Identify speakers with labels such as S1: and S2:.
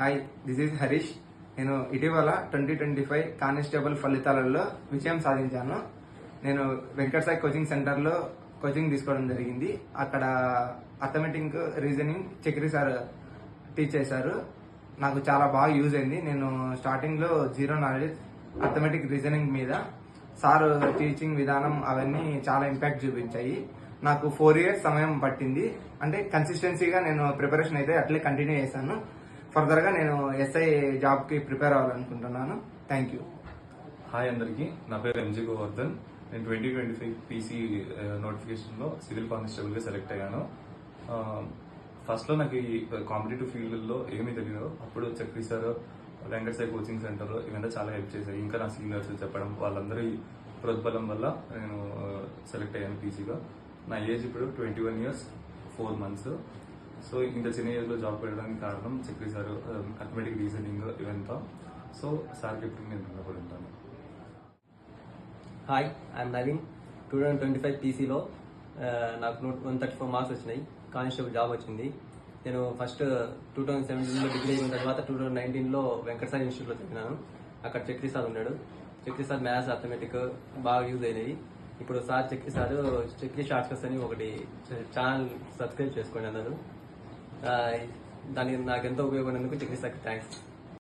S1: Hi this is Harish నేను ఇటీవల twenty twenty five constable ఫలితాలలో విజయం సాధించాను. నేను వెంకట సాయి కోచింగ్ సెంటర్లో కోచింగ్ తీసుకోవడం జరిగింది. అక్కడ arithmetic reasoning Chakri sir teach చేశారు. నాకు చాలా బాగా యూజ్ అయింది. నేను స్టార్టింగ్లో జీరో నాలెడ్జ్ అథమెటిక్ రీజనింగ్ మీద సార్ టీచింగ్ విధానం అవన్నీ చాలా ఇంపాక్ట్ చూపించాయి. నాకు ఫోర్ ఇయర్స్ సమయం పట్టింది. అంటే కన్సిస్టెన్సీగా నేను ప్రిపరేషన్ అయితే అట్లే కంటిన్యూ చేశాను. ఫర్దర్గా నేను ఎస్ఐ జాబ్కి ప్రిపేర్ అవ్వాలనుకుంటున్నాను. Thank you.
S2: హాయ్ అందరికీ. నా పేరు ఎంజీ గోవర్ధన్. నేను ట్వంటీ ట్వంటీ ఫైవ్ పీసీ నోటిఫికేషన్లో సివిల్ కానిస్టేబుల్గా సెలెక్ట్ అయ్యాను. ఫస్ట్లో నాకు ఈ కాంపిటేటివ్ ఫీల్డ్లో ఏమీ తెలియదు. అప్పుడు Chakri sir Venkata Sai coaching centre ఇవంతా చాలా హెల్ప్ చేశాయి ఇంకా నా సీనియర్స్ చెప్పడం వాళ్ళందరి ప్రోద్బలం వల్ల నేను సెలెక్ట్ అయ్యాను పీసీగా. నా ఏజ్ ఇప్పుడు twenty one years four months. So ఇంత చిన్న ఏజ్లో జాబ్ పెట్టడానికి కారణం చక్రి సార్ అథమెటిక్ రీజనింగ్ ఇవంతా. సో సార్ చెప్పింది నేను రుణపడి ఉంటాను
S3: hi I'm Naveen. Two thousand twenty five పీసీలో నాకు నూట వన్ థర్టీ ఫోర్ మార్క్స్ వచ్చినాయి. కానిస్టేబుల్ జాబ్ వచ్చింది. నేను ఫస్ట్ టూ థౌజండ్ సెవెంటీన్లో డిగ్రీ అయిన తర్వాత టూ థౌజండ్ నైన్టీన్లో వెంకటసాయి ఇన్స్టిట్యూట్లో చదివినాను. అక్కడ చక్రి సార్ ఉన్నాడు. చక్రి సార్ మ్యాథ్స్ అథమెటిక్ బాగా యూజ్ అయినాయి. ఇప్పుడు sir Chakri sir Chakri shorts అని ఒకటి ఛానల్ సబ్స్క్రైబ్ చేసుకోండి అన్నారు దానికి నాకు ఎంతో ఉపయోగపడినందుకు చికిత్స థ్యాంక్స్